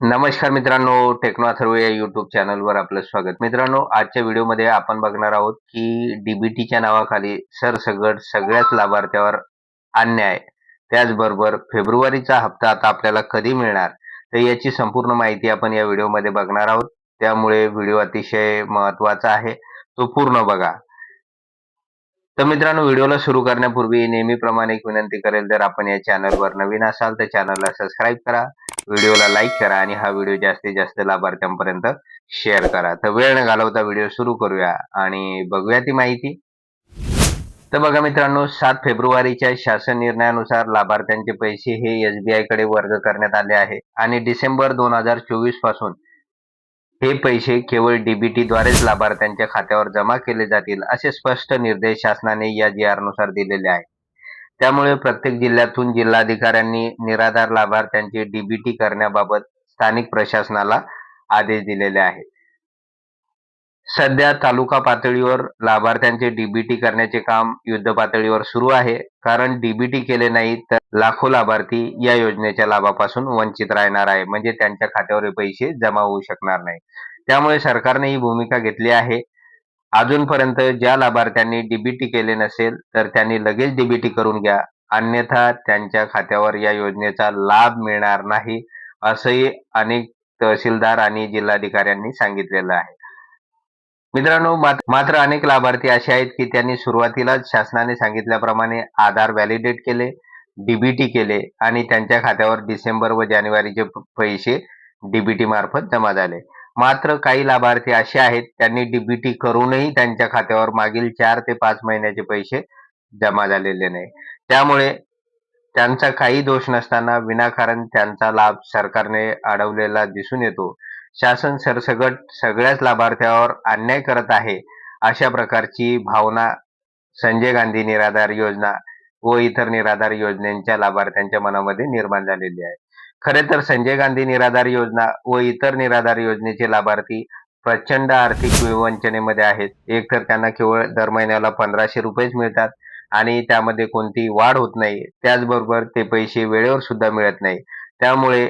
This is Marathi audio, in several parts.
नमस्कार मित्रांनो टेक्नो अथर्व या युट्यूब चॅनलवर आपलं स्वागत. मित्रांनो आजच्या व्हिडिओमध्ये आपण बघणार आहोत की डीबीटीच्या नावाखाली सरसगट सगळ्याच लाभार्थ्यावर अन्याय. त्याचबरोबर फेब्रुवारीचा हप्ता आता आपल्याला कधी मिळणार? तर याची संपूर्ण माहिती आपण या व्हिडिओमध्ये बघणार आहोत. त्यामुळे व्हिडिओ अतिशय महत्त्वाचा आहे. तो पूर्ण बघा. तर मित्रांनो व्हिडिओला सुरू करण्यापूर्वी नेहमीप्रमाणे एक विनंती करेल जर आपण या चॅनलवर नवीन असाल तर चॅनलला सबस्क्राईब करा व्हिडिओला लाईक करा आणि हा व्हिडिओ जास्तीत जास्त लाभार्थ्यांपर्यंत शेअर करा. तर वेळ न घालवता व्हिडिओ सुरू करूया आणि बघूया ती माहिती. तर बघा मित्रांनो सात फेब्रुवारीच्या शासन निर्णयानुसार लाभार्थ्यांचे पैसे हे एसबीआयकडे वर्ग करण्यात आले आहे आणि डिसेंबर दोन हजार चोवीसपासून हे पैसे केवळ डीबीटी द्वारेच लाभार्थ्यांच्या खात्यावर जमा केले जातील असे स्पष्ट निर्देश शासनाने या जी आरनुसार दिलेले आहे त्यामुळे प्रत्येक जिल्ह्यातून जिल्हाधिकाऱ्यांनी निराधार लाभार्थ्यांची डीबीटी करण्याबाबत स्थानिक प्रशासनाला आदेश दिलेले आहेत. सध्या तालुका पातळीवर लाभार्थ्यांचे डीबीटी करण्याचे काम युद्ध पातळीवर सुरू आहे. कारण डीबीटी केले नाही तर लाखो लाभार्थी या योजनेच्या लाभापासून वंचित राहणार आहे. म्हणजे त्यांच्या खात्यावर पैसे जमा होऊ शकणार नाही. त्यामुळे सरकारने ही भूमिका घेतली आहे. अजूनपर्यंत ज्या लाभार्थ्यांनी डीबीटी केले नसेल तर त्यांनी लगेच डीबीटी करून घ्या. अन्यथा त्यांच्या खात्यावर या योजनेचा लाभ मिळणार नाही असंही अनेक तहसीलदार आणि जिल्हाधिकाऱ्यांनी सांगितलेलं आहे. मित्रांनो मात्र अनेक लाभार्थी असे आहेत की त्यांनी सुरुवातीलाच शासनाने सांगितल्याप्रमाणे आधार व्हॅलिडेट केले डीबीटी केले आणि त्यांच्या खात्यावर डिसेंबर व जानेवारीचे पैसे डीबीटी मार्फत जमा झाले. मात्र काही लाभार्थी असे आहेत त्यांनी डीबीटी करूनही त्यांच्या खात्यावर मागील चार ते पाच महिन्याचे पैसे जमा झालेले नाही. त्यामुळे त्यांचा काही दोष नसताना विनाकारण त्यांचा लाभ सरकारने अडवलेला दिसून येतो. शासन सरसगट सगळ्याच लाभार्थ्यावर अन्याय करत आहे अशा प्रकारची भावना संजय गांधी निराधार योजना व इतर निराधार योजनेच्या लाभार्थ्यांच्या मनामध्ये निर्माण झालेली आहे. खरे तर संजय गांधी निराधार योजना व इतर निराधार योजनेचे लाभार्थी प्रचंड आर्थिक विवंचनेमध्ये आहेत. एक तर त्यांना केवळ दर महिन्याला पंधराशे रुपयेच मिळतात आणि त्यामध्ये कोणतीही वाढ होत नाही. त्याचबरोबर ते पैसे वेळेवर सुद्धा मिळत नाही. त्यामुळे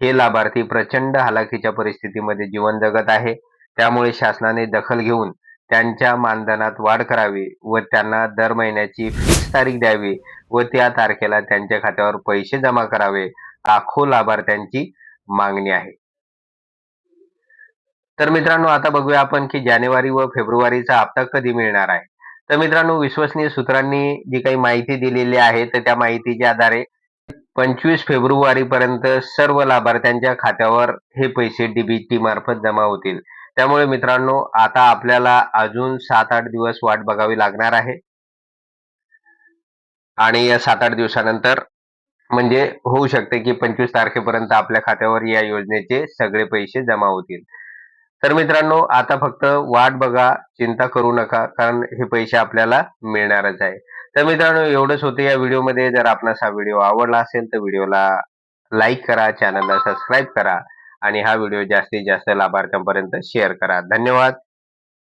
हे लाभार्थी प्रचंड हालाकीच्या परिस्थितीमध्ये जीवन जगत आहे. त्यामुळे शासनाने दखल घेऊन त्यांच्या मानधनात वाढ करावी व त्यांना दर महिन्याची फिक्स तारीख द्यावी व त्या तारखेला त्यांच्या खात्यावर पैसे जमा करावे लाखो लाभार्थ्यांची मागणी आहे. तर मित्रांनो आता बघूया आपण की जानेवारी व फेब्रुवारीचा हप्ता कधी मिळणार आहे. तर मित्रांनो विश्वसनीय सूत्रांनी जी काही माहिती दिलेली आहे तर त्या माहितीच्या आधारे पंचवीस फेब्रुवारीपर्यंत सर्व लाभार्थ्यांच्या खात्यावर हे पैसे डीबीटी मार्फत जमा होतील. त्यामुळे मित्रांनो आता आपल्याला अजून सात आठ दिवस वाट बघावी लागणार आहे. आणि या सात आठ दिवसानंतर म्हणजे होऊ शकते की पंचवीस तारखेपर्यंत आपल्या खात्यावर या योजनेचे सगळे पैसे जमा होतील. तर मित्रांनो आता फक्त वाट बघा चिंता करू नका कारण हे पैसे आपल्याला मिळणारच आहे. तर मित्रांनो एवढंच होतं या व्हिडिओमध्ये. जर आपणास हा व्हिडिओ आवडला असेल तर व्हिडिओला लाईक करा चॅनलला सबस्क्राईब करा आणि हा व्हिडिओ जास्तीत जास्त लाभार्थ्यांपर्यंत शेअर करा. धन्यवाद.